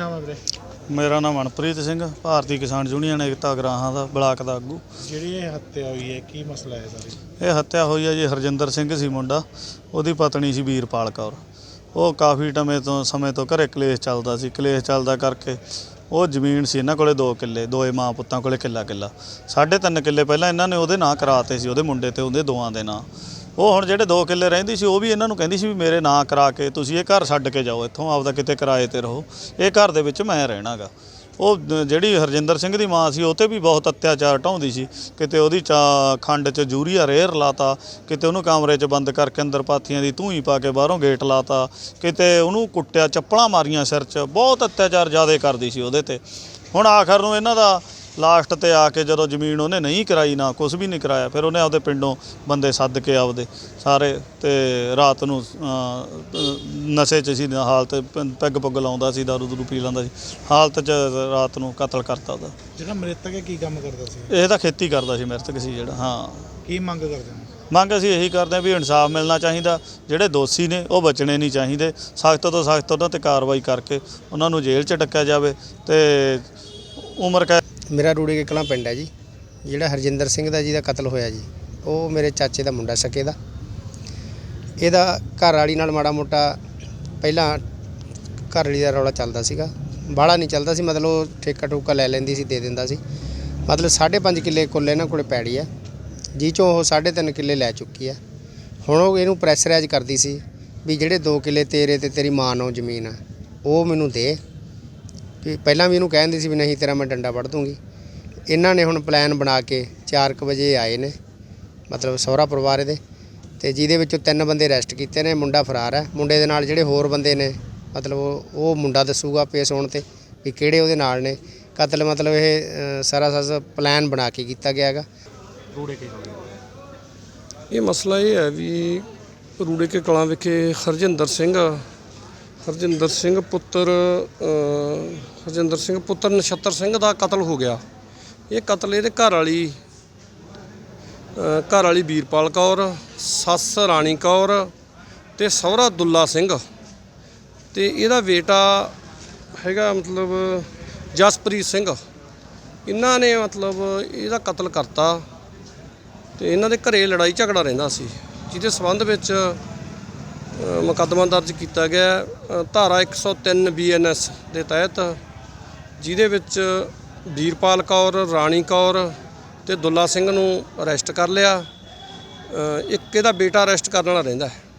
ਨਾਮ ਹੈ ਵੀਰੇ? ਮੇਰਾ ਨਾਮ ਮਨਪ੍ਰੀਤ ਸਿੰਘ ਭਾਰਤੀ ਕਿਸਾਨ ਯੂਨੀਅਨ ਏਕਤਾ ਗਰਾਹਾਂ ਦਾ ਬਲਾਕ ਦਾ ਆਗੂ। ਜਿਹੜੀ ਇਹ ਹੱਤਿਆ ਹੋਈ ਹੈ ਕੀ ਮਸਲਾ ਹੈ ਸਾਰੀ? ਇਹ ਹੱਤਿਆ ਹੋਈ ਹੈ ਜੀ ਹਰਜਿੰਦਰ ਸਿੰਘ ਸੀ ਮੁੰਡਾ ਉਹਦੀ ਪਤਨੀ ਸੀ ਵੀਰਪਾਲ ਕੌਰ। ਉਹ ਕਾਫੀ ਟਮੇ ਤੋਂ ਸਮੇਂ ਤੋਂ ਘਰੇ ਕਲੇਸ਼ ਚੱਲਦਾ ਸੀ। ਕਲੇਸ਼ ਚੱਲਦਾ ਕਰਕੇ ਉਹ ਜ਼ਮੀਨ ਸੀ ਇਹਨਾਂ ਕੋਲੇ 2 ਕਿੱਲੇ ਦੋਏ ਮਾਂ ਪੁੱਤਾਂ ਕੋਲੇ ਕਿੱਲਾ ਕਿੱਲਾ ਸਾਢੇ ਤਿੰਨ ਕਿੱਲੇ ਪਹਿਲਾਂ ਇਹਨਾਂ ਨੇ ਉਹਦੇ ਨਾਂ ਕਰਾਤੇ ਸੀ ਉਹਦੇ ਮੁੰਡੇ ਤੇ ਉਹਦੇ ਦੋਆਂ ਦੇ ਨਾਂ। ਉਹ ਹੁਣ ਜਿਹੜੇ 2 ਕਿੱਲੇ ਰਹਿੰਦੀ ਸੀ, ਉਹ ਵੀ ਇਹਨਾਂ ਨੂੰ ਕਹਿੰਦੀ ਸੀ ਵੀ ਮੇਰੇ ਨਾਂ ਕਰਾ ਕੇ ਤੁਸੀਂ ਇਹ ਘਰ ਛੱਡ ਕੇ ਜਾਓ, ਇੱਥੋਂ ਆਪਦਾ ਕਿਤੇ ਕਿਰਾਏ ਤੇ ਰਹੋ। ਇਹ ਘਰ ਦੇ ਵਿੱਚ ਮੈਂ ਰਹਿਣਾਗਾ। ਉਹ ਜਿਹੜੀ ਹਰਜਿੰਦਰ ਸਿੰਘ ਦੀ ਮਾਂ ਸੀ, ਉਹ ਤੇ ਵੀ ਬਹੁਤ ਅਤਿਆਚਾਰ ਢਾਉਂਦੀ ਸੀ। ਕਿਤੇ ਉਹਦੀ ਚਾ ਖੰਡ 'ਚ ਜੂਰੀਆ ਰੇਰ ਲਾਤਾ, ਕਿਤੇ ਉਹਨੂੰ ਕਮਰੇ 'ਚ ਬੰਦ ਕਰਕੇ ਅੰਦਰ ਪਾਥੀਆਂ ਦੀ ਧੂਈ ਪਾ ਕੇ ਬਾਹਰੋਂ ਗੇਟ ਲਾਤਾ, ਕਿਤੇ ਉਹਨੂੰ ਕੁੱਟਿਆ, ਚੱਪਲਾਂ ਮਾਰੀਆਂ ਸਿਰ 'ਚ। ਬਹੁਤ ਅਤਿਆਚਾਰ ਜ਼ਿਆਦਾ ਕਰਦੀ ਸੀ ਉਹਦੇ ਤੇ। ਹੁਣ ਆਖਰ ਨੂੰ ਇਹਨਾਂ ਦਾ ਲਾਸਟ ਤੇ ਆ ਕੇ ਜਦੋਂ ਜ਼ਮੀਨ ਉਹਨੇ ਨਹੀਂ ਕਰਾਈ ਨਾ ਕੁਝ ਵੀ ਨਹੀਂ ਕਰਾਇਆ ਫਿਰ ਉਹਨੇ ਆਪਦੇ ਪਿੰਡੋਂ ਬੰਦੇ ਸੱਦ ਕੇ ਆਪਦੇ ਸਾਰੇ ਤੇ ਰਾਤ ਨੂੰ ਨਸ਼ੇ 'ਚ ਸੀ ਹਾਲਤ ਪੈਗ ਪੁੱਗ ਲਾਉਂਦਾ ਸੀ ਦਾਰੂ ਦੂਰੂ ਪੀ ਲੈਂਦਾ ਸੀ। ਹਾਲਤ 'ਚ ਰਾਤ ਨੂੰ ਕਤਲ ਕਰਤਾ ਉਹਦਾ। ਜਿਹੜਾ ਮ੍ਰਿਤਕ ਹੈ ਕੀ ਕੰਮ ਕਰਦਾ ਸੀ? ਇਹ ਤਾਂ ਖੇਤੀ ਕਰਦਾ ਸੀ ਮਰਤਕ ਸੀ ਜਿਹੜਾ ਹਾਂ। ਕੀ ਮੰਗ ਕਰਦੇ ਹੋ? ਮੰਗ ਅਸੀਂ ਇਹੀ ਕਰਦੇ ਹਾਂ ਵੀ ਇਨਸਾਫ ਮਿਲਣਾ ਚਾਹੀਦਾ। ਜਿਹੜੇ ਦੋਸ਼ੀ ਨੇ ਉਹ ਬਚਣੇ ਨਹੀਂ ਚਾਹੀਦੇ। ਸਖਤ ਤੋਂ ਸਖਤ ਉਹਨਾਂ ਤੇ ਕਾਰਵਾਈ ਕਰਕੇ ਉਹਨਾਂ ਨੂੰ ਜੇਲ੍ਹ 'ਚ ਡੱਕਿਆ ਜਾਵੇ ਤੇ ਉਮਰ ਕੈਦ ਮੇਰਾ ਰੂੜੇ ਕੇ ਕਲਾਂ ਪਿੰਡ ਹੈ ਜੀ, ਜਿਹੜਾ ਹਰਜਿੰਦਰ ਸਿੰਘ ਦਾ ਜੀ ਦਾ ਕਤਲ ਹੋਇਆ ਜੀ। ਉਹ ਮੇਰੇ ਚਾਚੇ ਦਾ ਮੁੰਡਾ ਸਕੇ ਦਾ। ਇਹਦਾ ਘਰ ਵਾਲੀ ਨਾਲ ਮਾੜਾ ਮੋਟਾ ਪਹਿਲਾਂ ਘਰ ਵਾਲੀ ਦਾ ਰੌਲਾ ਚੱਲਦਾ ਸੀਗਾ। ਬਾਹਲਾ ਨਹੀਂ ਚੱਲਦਾ ਸੀ, ਮਤਲਬ ਉਹ ਠੇਕਾ ਠੂਕਾ ਲੈ ਲੈਂਦੀ ਸੀ, ਦੇ ਦਿੰਦਾ ਸੀ। ਮਤਲਬ 5.5 ਕਿੱਲੇ ਕੁੱਲ ਇਹਨਾਂ ਕੋਲੇ ਪੈੜੀ ਆ ਜੀ ਚੋਂ ਉਹ 3.5 ਕਿੱਲੇ ਲੈ ਚੁੱਕੀ ਆ ਹੁਣ ਉਹ ਇਹਨੂੰ ਪ੍ਰੈਸ਼ਰਾਈਜ਼ ਕਰਦੀ ਸੀ ਵੀ ਜਿਹੜੇ 2 ਕਿੱਲੇ ਤੇਰੇ ਤੇ ਤੇਰੀ ਮਾਂ ਨੂੰ ਜ਼ਮੀਨ ਆ, ਉਹ ਮੈਨੂੰ ਦੇ। ਵੀ ਪਹਿਲਾਂ ਵੀ ਇਹਨੂੰ ਕਹਿੰਦੀ ਸੀ ਵੀ ਨਹੀਂ ਤੇਰਾ ਮੈਂ ਡੰਡਾ ਵੱਢ ਦੂੰਗੀ। ਇਹਨਾਂ ਨੇ ਹੁਣ ਪਲਾਨ ਬਣਾ ਕੇ 4:00 ਵਜੇ ਆਏ ਨੇ ਮਤਲਬ ਸਹੁਰਾ ਪਰਿਵਾਰ ਇਹਦੇ। ਤੇ ਜਿਹਦੇ ਵਿੱਚੋਂ ਤਿੰਨ ਬੰਦੇ ਅਰੈਸਟ ਕੀਤੇ ਨੇ ਮੁੰਡਾ ਫਰਾਰ ਹੈ। ਮੁੰਡੇ ਦੇ ਨਾਲ ਜਿਹੜੇ ਹੋਰ ਬੰਦੇ ਨੇ ਮਤਲਬ ਉਹ ਉਹ ਮੁੰਡਾ ਦੱਸੂਗਾ ਪੇਸ਼ ਹੋਣ ਤੇ ਵੀ ਕਿਹੜੇ ਉਹਦੇ ਨਾਲ ਨੇ। ਕਤਲ ਮਤਲਬ ਇਹ ਸਾਰਾ ਸਸ ਪਲਾਨ ਬਣਾ ਕੇ ਕੀਤਾ ਗਿਆ ਹੈਗਾ। ਇਹ ਮਸਲਾ ਇਹ ਹੈ ਵੀ ਰੂੜੇ ਕੇ ਕਲਾਂ ਵਿਖੇ ਹਰਜਿੰਦਰ ਸਿੰਘ ਹਰਜਿੰਦਰ ਸਿੰਘ ਪੁੱਤਰ ਹਰਜਿੰਦਰ ਸਿੰਘ ਪੁੱਤਰ ਨਛੱਤਰ ਸਿੰਘ ਦਾ ਕਤਲ ਹੋ ਗਿਆ। ਇਹ ਕਤਲ ਇਹਦੇ ਘਰ ਵਾਲੀ ਘਰ ਵਾਲੀ ਵੀਰਪਾਲ ਕੌਰ, ਸੱਸ ਰਾਣੀ ਕੌਰ ਤੇ ਸਹੁਰਾ ਦੁੱਲਾ ਸਿੰਘ। ਤੇ ਇਹਦਾ ਬੇਟਾ ਹੈਗਾ ਮਤਲਬ ਜਸਪ੍ਰੀਤ ਸਿੰਘ। ਇਹਨਾਂ ਨੇ ਮਤਲਬ ਇਹਦਾ ਕਤਲ ਕਰਤਾ ਤੇ ਇਹਨਾਂ ਦੇ ਘਰੇ ਲੜਾਈ ਝਗੜਾ ਰਹਿੰਦਾ ਸੀ, ਜਿਹਦੇ ਸਬੰਧ ਵਿੱਚ ਮੁਕੱਦਮਾ ਦਰਜ ਕੀਤਾ ਗਿਆ ਹੈ, ਅ, ਧਾਰਾ 103 ਬੀਐਨਐਸ ਦੇ ਤਹਿਤ ਜਿਹਦੇ ਵਿੱਚ ਵੀਰਪਾਲ ਕੌਰ ਰਾਣੀ ਕੌਰ ਤੇ ਦੁੱਲਾ ਸਿੰਘ ਨੂੰ ਅਰੈਸਟ ਕਰ ਲਿਆ। ਇੱਕ ਇਹਦਾ ਬੇਟਾ ਅਰੈਸਟ ਕਰਨ ਵਾਲਾ ਰਹਿੰਦਾ ਹੈ।